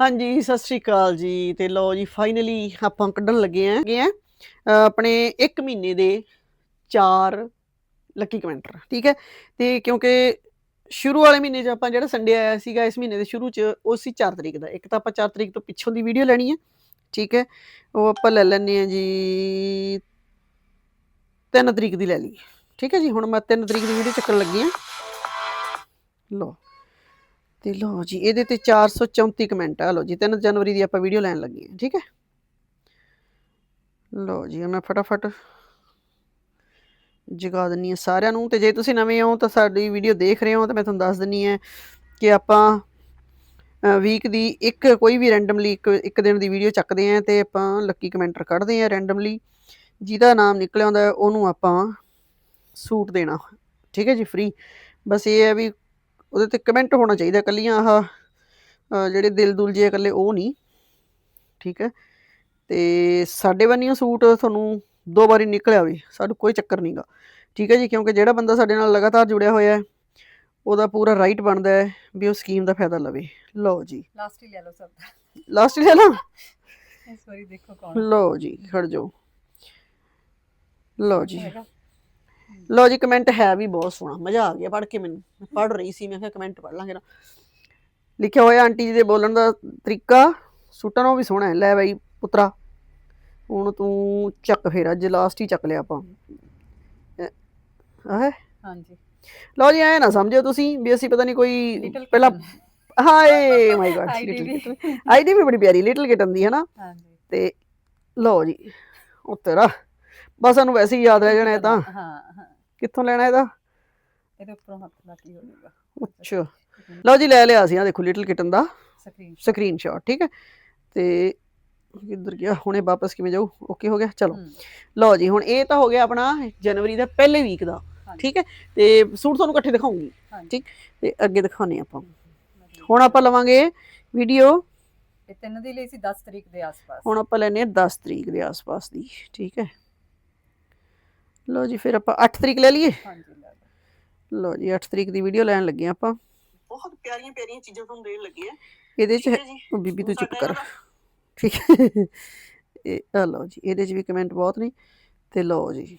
ਹਾਂਜੀ ਸਤਿ ਸ਼੍ਰੀ ਅਕਾਲ ਜੀ। ਤੇ ਲਓ ਜੀ ਫਾਈਨਲੀ ਆਪਾਂ ਕੱਢਣ ਲੱਗੇ ਆਂ ਹੈਗੇ ਆਂ, ਆਪਣੇ 1 ਮਹੀਨੇ ਦੇ 4 ਲੱਕੀ ਕਮੈਂਟਰ ਠੀਕ ਹੈ? ਤੇ ਕਿਉਂਕਿ ਸ਼ੁਰੂ ਵਾਲੇ ਮਹੀਨੇ 'ਚ ਆਪਾਂ ਜਿਹੜਾ ਸੰਡੇ ਆਇਆ ਸੀਗਾ ਇਸ ਮਹੀਨੇ ਦੇ ਸ਼ੁਰੂ 'ਚ ਉਹ ਸੀ 4 ਤਰੀਕ ਦਾ। ਇੱਕ ਤਾਂ ਆਪਾਂ 4 ਤਰੀਕ ਤੋਂ ਪਿੱਛੋਂ ਦੀ ਵੀਡੀਓ ਲੈਣੀ ਹੈ ਠੀਕ ਹੈ? ਉਹ ਆਪਾਂ ਲੈ ਲੈਣੇ ਆ ਜੀ 3 ਤਰੀਕ ਦੀ ਲੈ ਲਈ ਠੀਕ ਹੈ ਜੀ ਹੁਣ ਮੈਂ 3 ਤਰੀਕ ਦੀ ਵੀਡੀਓ ਚੱਕਣ ਲੱਗੀ ਆਂ। ਲਓ। ਤੇ ਲਓ ਜੀ, ਇਹਦੇ ਤੇ 434 ਕਮੈਂਟ ਆ। ਲਓ ਜੀ 3 ਜਨਵਰੀ ਦੀ ਆਪਾਂ ਵੀਡੀਓ ਲੈਣ ਲੱਗੇ ਹਾਂ, ਠੀਕ ਹੈ? ਲਓ ਜੀ, ਮੈਂ ਫਟਾਫਟ ਜਗਾ ਦਿੰਨੀ ਆ ਸਾਰਿਆਂ ਨੂੰ। ਤੇ ਜੇ ਤੁਸੀਂ ਨਵੇਂ ਹੋ ਤਾਂ ਸਾਡੀ ਵੀਡੀਓ ਦੇਖ ਰਹੇ ਹੋ, ਤਾਂ ਮੈਂ ਤੁਹਾਨੂੰ ਦੱਸ ਦਿੰਨੀ ਆ ਕਿ ਆਪਾਂ ਵੀਕ ਦੀ ਇੱਕ ਕੋਈ ਵੀ ਰੈਂਡਮਲੀ ਇੱਕ ਇੱਕ ਦਿਨ ਦੀ ਵੀਡੀਓ ਚੱਕਦੇ ਆ ਤੇ ਆਪਾਂ ਲੱਕੀ ਕਮੈਂਟਰ ਕੱਢਦੇ ਆ ਰੈਂਡਮਲੀ ਜਿਹਦਾ ਨਾਮ ਨਿਕਲਿਆ ਹੁੰਦਾ, ਉਹਨੂੰ ਆਪਾਂ ਸੂਟ ਦੇਣਾ, ਠੀਕ ਹੈ ਜੀ ਫ੍ਰੀ ਬਸ ਇਹ ਹੈ ਵੀ ਉਹਦੇ ਤੇ ਕਮੈਂਟ ਹੋਣਾ ਚਾਹੀਦਾ ਕੱਲੀਆਂ ਆਹ ਜਿਹੜੇ ਦਿਲ ਦੁਲ ਜੇ ਇਕੱਲੇ ਉਹ ਨਹੀਂ ਠੀਕ ਹੈ? ਤੇ ਸਾਡੇ ਬੰਨੀਓ ਸੂਟ ਤੁਹਾਨੂੰ ਦੋ ਵਾਰੀ ਨਿਕਲਿਆ ਵੀ ਸਾਨੂੰ ਕੋਈ ਚੱਕਰ ਨਹੀਂਗਾ ਠੀਕ ਹੈ ਜੀ ਕਿਉਂਕਿ ਜਿਹੜਾ ਬੰਦਾ ਸਾਡੇ ਨਾਲ ਲਗਾਤਾਰ ਜੁੜਿਆ ਹੋਇਆ ਹੈ ਉਹਦਾ ਪੂਰਾ ਰਾਈਟ ਬਣਦਾ ਹੈ ਵੀ ਉਹ ਸਕੀਮ ਦਾ ਫਾਇਦਾ ਲਵੇ। ਲਓ ਜੀ। ਲਾਸਟ ਹੀ ਲੈ ਲਓ ਸਭ ਦਾ। ਲਾਸਟ ਲੈ ਲਾਂ ਇਸ ਵਾਰੀ ਦੇਖੋ ਕੌਣ। ਲਓ ਜੀ ਖੜ ਜਾਓ। ਲਓ ਜੀ। ਲਓ ਜੀ ਕਮੈਂਟ ਹੈ ਵੀ ਬਹੁਤ ਸੋਹਣਾ ਮਜ਼ਾ ਆ ਗਿਆ ਪੜ੍ਹ ਕੇ ਮੈਨੂੰ। ਪੜ੍ਹ ਰਹੀ ਸੀ ਮੈਂ ਕਿਹਾ ਕਮੈਂਟ ਪੜ੍ਹ ਲਾਂਗੇ ਨਾ। ਲਿਖਿਆ ਹੋਇਆ ਆਂਟੀ ਜੀ ਦੇ ਬੋਲਣ ਦਾ ਤਰੀਕਾ ਸੂਟਾਂ ਨੂੰ ਵੀ ਸੋਹਣਾ ਹੈ। ਲੈ ਬਾਈ ਪੁੱਤਰਾ ਹੁਣ ਤੂੰ ਚੱਕ ਫੇਰ ਅੱਜ ਲਾਸਟ ਹੀ ਚੱਕ ਲਿਆ ਆਪਾਂ। ਆਹ ਹਾਂਜੀ। ਲਓ ਜੀ ਐ ਨਾ ਸਮਝਿਓ ਤੁਸੀਂ ਵੀ ਅਸੀਂ ਪਤਾ ਨਹੀਂ ਕੋਈ ਪਹਿਲਾਂ ਹਾਏ ਮਾਈ ਗॉड ਆਈਡੀ ਵੀ ਬੜੀ ਪਿਆਰੀ ਲਿਟਲ ਕਿਟਨ ਦੀ ਹੈ ਨਾ ਹਾਂਜੀ। ਤੇ ਲਓ ਜੀ ਉਹ ਤੇਰਾ ਬਸ ਸਾਨੂੰ ਵੈਸੇ ਹੀ ਯਾਦ ਰਹਿ ਜਾਣਾ ਇਹ ਤਾਂ। ਹਾਂ ਹਾਂ। ਕਿੱਥੋਂ ਲੈਣਾ ਇਹਦਾ? ਇਹਦੇ ਉੱਪਰੋਂ ਹੱਥ ਲਾ ਕੇ ਹੋ ਜਾਊਗਾ। ਅੱਛਾ। ਲਓ ਜੀ ਲੈ ਲਿਆ ਸੀ ਆ ਦੇਖੋ ਲਿਟਲ ਕਿਟਨ ਦਾ ਸਕਰੀਨ ਸਕਰੀਨਸ਼ਾਟ ਠੀਕ ਹੈ? ਤੇ ਕਿੱਧਰ ਗਿਆ? ਹੁਣੇ ਵਾਪਸ ਕਿਵੇਂ ਜਾਊ? ਓਕੇ ਹੋ ਗਿਆ? ਚਲੋ। ਲਓ ਜੀ ਹੁਣ ਇਹ ਤਾਂ ਹੋ ਗਿਆ ਆਪਣਾ ਜਨਵਰੀ ਦਾ ਪਹਿਲੇ ਵੀਕ ਦਾ ਠੀਕ ਹੈ? ਤੇ ਸੂਟ ਤੁਹਾਨੂੰ ਇਕੱਠੇ ਦਿਖਾਉਂਗੀ। ਠੀਕ? ਤੇ ਅੱਗੇ ਦਿਖਾਉਣੇ ਆਪਾਂ। ਹੁਣ ਆਪਾਂ ਲਵਾਂਗੇ ਵੀਡੀਓ ਇਹ ਤਿੰਨ ਦੀ ਲਈ ਸੀ 10 ਤਰੀਕ ਦੇ ਆਸ-ਪਾਸ। ਹੁਣ ਆਪਾਂ ਲੈਨੇ ਆ 10 ਤਰੀਕ ਦੇ ਆਸ-ਪਾਸ ਦੀ ਠੀਕ ਹੈ? ਲਓ ਜੀ ਫਿਰ ਆਪਾਂ 8 ਤਰੀਕ ਲੈ ਲਈਏ? ਹਾਂਜੀ ਲੈ ਲਓ। ਲਓ ਜੀ 8 ਤਰੀਕ ਦੀ ਵੀਡੀਓ ਲੈਣ ਲੱਗੇ ਹਾਂ ਆਪਾਂ। ਬਹੁਤ ਪਿਆਰੀਆਂ ਪਿਆਰੀਆਂ ਚੀਜ਼ਾਂ ਤੁਹਾਨੂੰ ਦੇਣ ਲੱਗੇ ਆ ਇਹਦੇ ਚ ਉਹ ਬੀਬੀ ਤੂੰ ਚੁੱਪ ਕਰ। ਠੀਕ ਹੈ। ਇਹ ਆ ਲਓ ਜੀ ਇਹਦੇ ਚ ਵੀ ਕਮੈਂਟ ਬਹੁਤ ਨੇ। ਤੇ ਲਓ ਜੀ।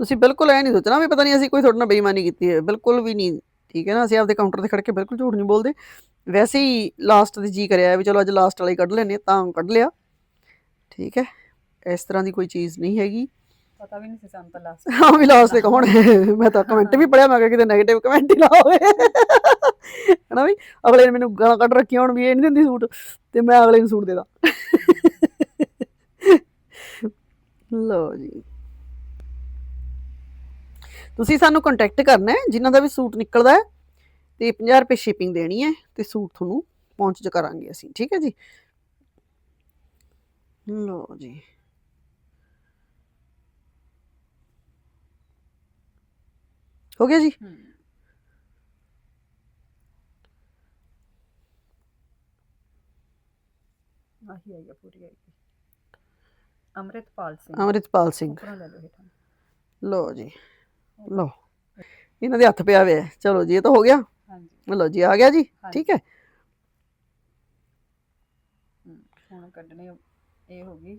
ਤੁਸੀਂ ਬਿਲਕੁਲ ਐ ਨਹੀਂ ਸੋਚਣਾ ਵੀ ਪਤਾ ਨਹੀਂ ਅਸੀਂ ਕੋਈ ਤੁਹਾਡੇ ਨਾਲ ਬੇਈਮਾਨੀ ਕੀਤੀ ਹੈ ਬਿਲਕੁਲ ਵੀ ਨਹੀਂ। ਠੀਕ ਹੈ ਨਾ ਅਸੀਂ ਆਪਦੇ ਕਾਊਂਟਰ ਤੇ ਖੜ ਕੇ ਬਿਲਕੁਲ ਝੂਠ ਨਹੀਂ ਬੋਲਦੇ। ਵੈਸੇ ਹੀ ਲਾਸਟ ਦੇ ਜੀ ਕਰਿਆ ਵੀ ਚਲੋ ਅੱਜ ਲਾਸਟ ਵਾਲਾ ਹੀ ਕੱਢ ਲੈਨੇ ਤਾਂ ਕੱਢ ਲਿਆ। ਠੀਕ ਹੈ? ਇਸ ਤਰ੍ਹਾਂ ਦੀ ਕੋਈ ਚੀਜ਼ ਨਹੀਂ ਹੈਗੀ। ਪਤਾ ਵੀ ਨਹੀਂ ਸੀ ਸਾਨੂੰ ਤਾਂ ਲਾਸਟ ਹਾਂ ਵੀ ਲਾਸਟ ਤੇ ਕੌਣ? ਹੈ। ਮੈਂ ਤਾਂ ਕਮੈਂਟ ਵੀ ਪੜਿਆ ਮੈਂ ਕਿਹਾ ਕਿਤੇ 네ਗੇਟਿਵ ਕਮੈਂਟ ਹੀ ਨਾ ਹੋਵੇ। ਹਨਾ ਵੀ? ਅਗਲੇ ਨੇ ਮੈਨੂੰ ਗਾਲਾਂ ਕੱਢ ਰੱਖੀਆਂ ਹੁਣ ਵੀ ਇਹ ਨਹੀਂ ਦਿੰਦੀ ਸੂਟ ਤੇ ਮੈਂ ਅਗਲੇ ਨੂੰ ਸੂਟ ਦੇ ਦਾਂ। ਲਓ ਜੀ। ਤੁਸੀਂ ਸਾਨੂੰ ਕੰਟੈਕਟ ਕਰਨਾ ਹੈ ਜਿਨ੍ਹਾਂ ਦਾ ਵੀ ਸੂਟ ਨਿਕਲਦਾ ਹੈ ਤੇ 50 ਰੁਪਏ ਸ਼ਿਪਿੰਗ ਦੇਣੀ ਹੈ ਤੇ ਸੂਟ ਤੁਹਾਨੂੰ ਪਹੁੰਚ ਚ ਕਰਾਂਗੇ ਅਸੀਂ ਠੀਕ ਹੈ ਜੀ? ਲਓ ਜੀ ਹੋ ਗਿਆ ਜੀ ਆਹੀ ਆਈ ਆ ਪੂਰੀ ਆਈ ਅੰਮ੍ਰਿਤਪਾਲ ਸਿੰਘ ਅਮਰਿਤਪਾਲ ਸਿੰਘ ਉੱਪਰੋਂ ਲੈ ਲਓ ਹੇਠਾਂ ਲਓ ਜੀ ਲਓ ਇਹਨਾਂ ਦੇ ਹੱਥ ਪਿਆ ਹੋਇਆ ਹੈ। ਚਲੋ ਜੀ ਇਹ ਤਾਂ ਹੋ ਗਿਆ ਹਾਂਜੀ ਲਓ ਜੀ ਆ ਗਿਆ ਜੀ ਠੀਕ ਹੈ ਹੂੰ, ਹੁਣ ਕੱਢਣੇ ਇਹ ਹੋ ਗਈ।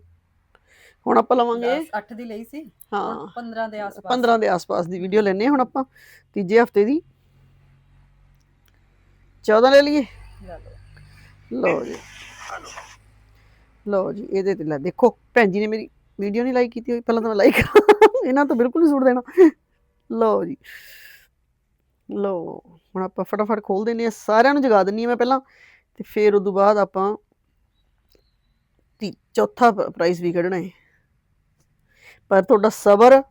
ਹੁਣ ਆਪਾਂ ਲਵਾਂਗੇ। 8 ਦੀ ਲਈ ਸੀ। ਹਾਂ। 15 ਦੇ ਆਸ-ਪਾਸ। 15 ਦੇ ਆਸ-ਪਾਸ ਦੀ ਵੀਡੀਓ ਲੈਣੇ ਹੁਣ ਆਪਾਂ ਤੀਜੇ ਹਫ਼ਤੇ ਦੀ। 14 ਲੈ ਲਈਏ। ਲਓ। ਜੀ। ਲਓ ਜੀ ਇਹਦੇ ਤੇ ਲੈ ਦੇਖੋ ਭੈਣ ਜੀ ਨੇ ਮੇਰੀ ਵੀਡੀਓ ਨਹੀਂ ਲਾਈਕ ਕੀਤੀ ਹੋਈ ਪਹਿਲਾਂ ਤਾਂ ਮੈਂ ਲਾਈਕ ਇਹਨਾਂ ਤੋਂ ਬਿਲਕੁਲ ਨਹੀਂ ਸੂਟ ਦੇਣਾ। ਲਓ ਜੀ। ਲਓ ਹੁਣ ਆਪਾਂ ਫਟਾਫਟ ਖੋਲ ਦਿੰਨੇ ਆ ਸਾਰਿਆਂ ਨੂੰ ਜਗਾ ਦਿੰਨੀ ਆ ਮੈਂ ਪਹਿਲਾਂ। ਤੇ ਫਿਰ ਉਦੋਂ ਬਾਅਦ ਆਪਾਂ ਤੀ ਚੌਥਾ ਪ੍ਰਾਈਜ਼ ਵੀ ਕੱਢਣਾ ਹੈ ਪਰ ਤੁਹਾਡਾ ਸਬਰ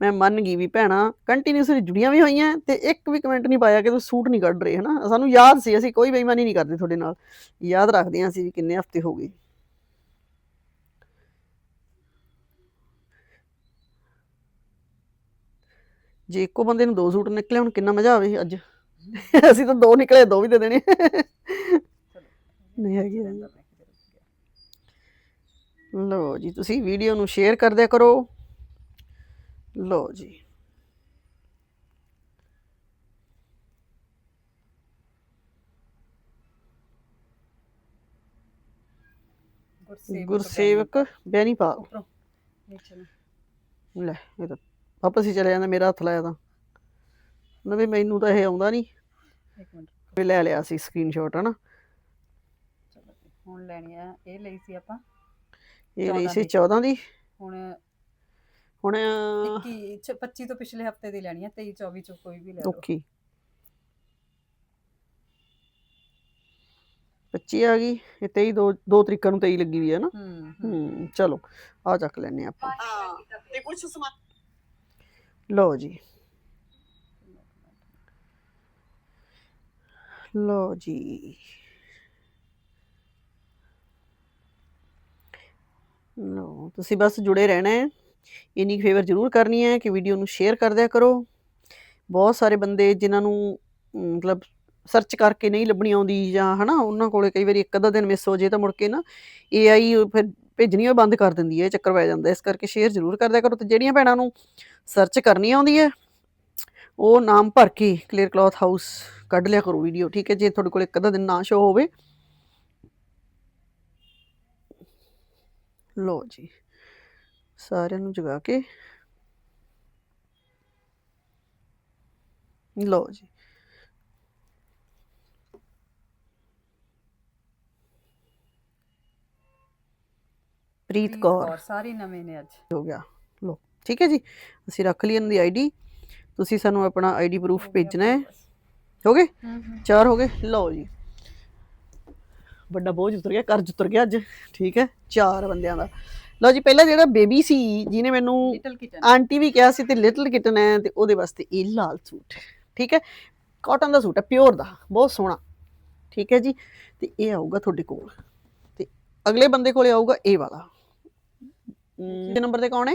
ਮੈਂ ਮੰਨ ਗਈ ਵੀ ਭੈਣਾ ਕੰਟੀਨਿਊਸਲੀ ਜੁੜੀਆਂ ਵੀ ਹੋਈਆਂ ਤੇ ਇੱਕ ਵੀ ਕਮੈਂਟ ਨਹੀਂ ਪਾਇਆ ਕਿ ਤੁਸੀਂ ਸੂਟ ਨਹੀਂ ਕੱਢ ਰਹੇ ਹਨਾ? ਸਾਨੂੰ ਯਾਦ ਸੀ ਅਸੀਂ ਕੋਈ ਬੇਈਮਾਨੀ ਨਹੀਂ ਕਰਦੇ ਤੁਹਾਡੇ ਨਾਲ। ਯਾਦ ਰੱਖਦੇ ਹਾਂ ਅਸੀਂ ਵੀ ਕਿੰਨੇ ਹਫ਼ਤੇ ਹੋ ਗਏ। ਜੇ ਇੱਕੋ ਬੰਦੇ ਨੂੰ ਦੋ ਸੂਟ ਨਿਕਲੇ ਹੁਣ ਕਿੰਨਾ ਮਜ਼ਾ ਆਵੇ ਅੱਜ? ਅਸੀਂ ਤਾਂ ਦੋ ਨਿਕਲੇ ਦੋ ਵੀ ਦੇ ਦੇਣੇ। ਨਹੀਂ ਹੈਗੀ। ਲੋ ਜੀ ਤੁਸੀਂ ਵੀਡੀਓ ਨੂੰ ਸ਼ੇਅਰ ਕਰ ਕਰੋ। ਲੋ ਜੀ। ਗੁਰਸੇਵਕ ਬੈਣੀ ਪਾ ਲੈ ਇਹ ਤਾਂ ਵਾਪਸ ਹੀ ਚਲੇ ਜਾਂਦਾ ਮੇਰਾ ਹੱਥ ਲਾਇਆ ਤਾਂ। ਨਾ ਵੀ ਮੈਨੂੰ ਤਾਂ ਇਹ ਆਉਂਦਾ ਨਹੀਂ। ਵੀ ਲੈ ਲਿਆ ਸੀ ਸਕਰੀਨਸ਼ਾਟ ਹਨਾ। ਹੁਣ ਲੈਣੀ ਆ ਇਹ ਲਈ ਸੀ ਆਪਾਂ। ਇਹ ਲਈ 14 ਸੀ ਦੀ। 14 ਦੀ। ਹੁਣ ਹੁਣ 21 ਚ 25 ਤੋਂ ਪਿਛਲੇ ਹਫ਼ਤੇ ਦੀ ਲੈਣੀ ਆ 23 24 ਚੋਂ ਕੋਈ ਵੀ ਲੈ ਲਓ। ਓਕੇ। 25 ਆ ਗਈ ਇਹ 23 ਦੋ ਦੋ ਤਰੀਕਾਂ ਨੂੰ 23 ਲੱਗੀ ਵੀ ਹੈ ਨਾ? ਹੂੰ ਹੂੰ। ਹੂੰ ਚਲੋ ਆ ਚੱਕ ਲੈਨੇ ਆਪਾਂ। ਤੇ ਕੁਝ ਸਮਾਂ ਲਓ ਜੀ। ਲਓ ਜੀ। ਲਓ, ਤੁਸੀਂ ਬਸ ਜੁੜੇ ਰਹਿਣਾ ਹੈ। ਇੰਨੀ ਫੇਵਰ ਜ਼ਰੂਰ ਕਰਨੀ ਹੈ ਕਿ ਵੀਡੀਓ ਨੂੰ ਸ਼ੇਅਰ ਕਰ ਦਿਆ ਕਰੋ। ਬਹੁਤ ਸਾਰੇ ਬੰਦੇ ਜਿਨ੍ਹਾਂ ਨੂੰ ਮਤਲਬ ਸਰਚ ਕਰਕੇ ਨਹੀਂ ਲੱਭਣੀ ਆਉਂਦੀ ਜਾਂ ਹਨਾ, ਉਹਨਾਂ ਕੋਲੇ ਕਈ ਵਾਰੀ ਇੱਕ ਅੱਧਾ ਦਿਨ ਮਿਸ ਹੋ ਜੇ ਤਾਂ ਮੁੜ ਕੇ ਨਾ AI ਫਿਰ ਭੇਜਣੀ ਉਹ ਬੰਦ ਕਰ ਦਿੰਦੀ ਹੈ, ਇਹ ਚੱਕਰ ਪੈ ਜਾਂਦਾ ਇਸ ਕਰਕੇ ਸ਼ੇਅਰ ਜ਼ਰੂਰ ਕਰਦਿਆ ਕਰੋ ਤੇ ਜਿਹੜੀਆਂ ਭੈਣਾਂ ਨੂੰ ਸਰਚ ਕਰਨੀ ਆਉਂਦੀ ਹੈ, ਉਹ ਨਾਮ ਭਰ ਕੇ ਕਲੀਅਰ ਕਲੌਥ ਹਾਊਸ ਕੱਢ ਲਿਆ ਕਰੋ ਵੀਡੀਓ ਠੀਕ ਹੈ? ਜੇ ਤੁਹਾਡੇ ਕੋਲ ਇੱਕ ਅੱਧਾ ਦਿਨ ਨਾ ਸ਼ੋ ਹੋਵੇ ਲੋ ਜੀ ਸਾਰਿਆਂ ਨੂੰ ਜਗਾ ਕੇ। ਲੋ ਜੀ। ਪ੍ਰੀਤ ਕੌਰ। ਸਾਰੇ ਨਵੇਂ ਨੇ ਅੱਜ। ਹੋ ਗਿਆ। ਲੋ ਠੀਕ ਹੈ ਜੀ। ਅਸੀਂ ਰੱਖ ਲਈ ਇਹਨਾਂ ਦੀ ਆਈਡੀ ਤੁਸੀਂ ਸਾਨੂੰ ਆਪਣਾ ਆਈਡੀ ਪ੍ਰੂਫ ਭੇਜਣਾ ਹੈ। ਹੋ ਗਏ? ਚਾਰ ਹੋ ਗਏ? ਲਓ ਜੀ। ਵੱਡਾ ਬੋਝ ਉਤਰ ਗਿਆ ਕਰਜ਼ ਉਤਰ ਗਿਆ ਅੱਜ ਠੀਕ ਹੈ ਚਾਰ ਬੰਦਿਆਂ ਦਾ। ਲਓ ਜੀ ਪਹਿਲਾਂ ਜਿਹੜਾ ਬੇਬੀ ਸੀ ਜਿਹਨੇ ਮੈਨੂੰ ਲਿਟਲ ਕਿਚਨ ਆਂਟੀ ਵੀ ਕਿਹਾ ਸੀ ਤੇ ਲਿਟਲ ਕਿਟਨ ਹੈ ਤੇ ਉਹਦੇ ਵਾਸਤੇ ਇਹ ਲਾਲ ਸੂਟ ਠੀਕ ਹੈ। ਕਾਟਨ ਦਾ ਸੂਟ ਹੈ ਪਿਓਰ ਦਾ ਬਹੁਤ ਸੋਹਣਾ ਠੀਕ ਹੈ ਜੀ। ਤੇ ਇਹ ਆਊਗਾ ਤੁਹਾਡੇ ਕੋਲ। ਤੇ ਅਗਲੇ ਬੰਦੇ ਕੋਲੇ ਆਊਗਾ ਇਹ ਵਾਲਾ। ਇਹ ਨੰਬਰ ਤੇ ਕੌਣ ਹੈ?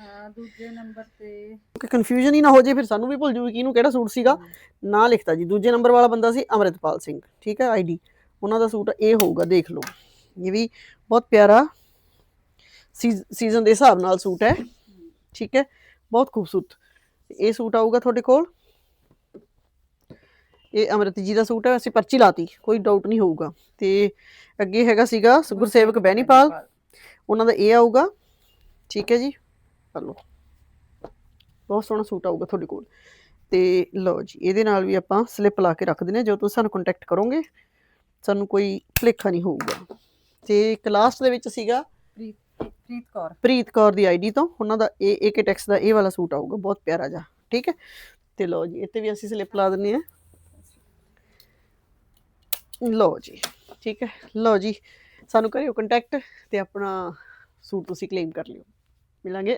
ਹਾਂ ਦੂਜੇ ਨੰਬਰ ਤੇ। ਕਿ ਕਨਫਿਊਜ਼ਨ ਹੀ ਨਾ ਹੋ ਜੇ ਫਿਰ ਸਾਨੂੰ ਵੀ ਭੁੱਲ ਜੂਗੀ ਕਿ ਇਹਨੂੰ ਕਿਹੜਾ ਸੂਟ ਸੀਗਾ। ਨਾਂ ਲਿਖਤਾ ਜੀ ਦੂਜੇ ਨੰਬਰ ਵਾਲਾ ਬੰਦਾ ਸੀ ਅਮਰਿਤਪਾਲ ਸਿੰਘ ਠੀਕ ਹੈ ਆਈਡੀ ਉਹਨਾਂ ਦਾ ਸੂਟ ਇਹ ਹੋਊਗਾ, ਦੇਖ ਲਓ। ਇਹ ਵੀ ਬਹੁਤ ਪਿਆਰਾ ਸੀਜ਼ਨ ਦੇ ਹਿਸਾਬ ਨਾਲ ਸੂਟ ਹੈ। ਠੀਕ ਹੈ, ਬਹੁਤ ਖੂਬਸੂਰਤ। ਇਹ ਸੂਟ ਆਊਗਾ ਤੁਹਾਡੇ ਕੋਲ। ਇਹ ਅਮਰਿਤ ਜੀ ਦਾ ਸੂਟ ਹੈ, ਅਸੀਂ ਪਰਚੀ ਲਾਤੀ, ਕੋਈ ਡਾਊਟ ਨਹੀਂ ਹੋਊਗਾ। ਤੇ ਅੱਗੇ ਹੈਗਾ ਸੀਗਾ ਗੁਰਸੇਵਕ ਬੈਨੀਪਾਲ ਉਹਨਾਂ ਦਾ ਇਹ ਆਊਗਾ। ਠੀਕ ਹੈ ਜੀ ਹਲੋ ਬਹੁਤ ਸੋਹਣਾ ਸੂਟ ਆਊਗਾ ਤੁਹਾਡੇ ਕੋਲ। ਤੇ ਲਓ ਜੀ, ਇਹਦੇ ਨਾਲ ਵੀ ਆਪਾਂ ਸਲਿੱਪ ਲਾ ਕੇ ਰੱਖ ਦਿੰਦੇ ਹਾਂ ਜਦੋਂ ਤੁਸੀਂ ਸਾਨੂੰ ਕੰਟੈਕਟ ਕਰੋਗੇ। ਸਾਨੂੰ ਕੋਈ ਭੁਲੇਖਾ ਨਹੀਂ ਹੋਊਗਾ। ਤੇ ਇੱਕ ਲਾਸਟ ਦੇ ਵਿੱਚ ਸੀਗਾ ਪ੍ਰੀਤ ਪ੍ਰੀਤ ਕੌਰ। ਪ੍ਰੀਤ ਕੌਰ ਦੀ ਆਈਡੀ ਤੋਂ ਉਹਨਾਂ ਦਾ ਇਹ ਏਕੇ ਟੈਕਸ ਦਾ ਇਹ ਵਾਲਾ ਸੂਟ ਆਊਗਾ ਬਹੁਤ ਪਿਆਰਾ ਜਿਹਾ ਠੀਕ ਹੈ? ਤੇ ਲਓ ਜੀ ਇੱਥੇ ਵੀ ਅਸੀਂ ਸਲਿੱਪ ਲਾ ਦਿੰਨੇ ਆ ਲਓ ਜੀ ਠੀਕ ਹੈ? ਲਓ ਜੀ ਸਾਨੂੰ ਕਰਿਓ ਕੰਟੈਕਟ ਤੇ ਆਪਣਾ ਸੂਟ ਤੁਸੀਂ ਕਲੇਮ ਕਰ ਲਿਓ। ਮਿਲਾਂਗੇ।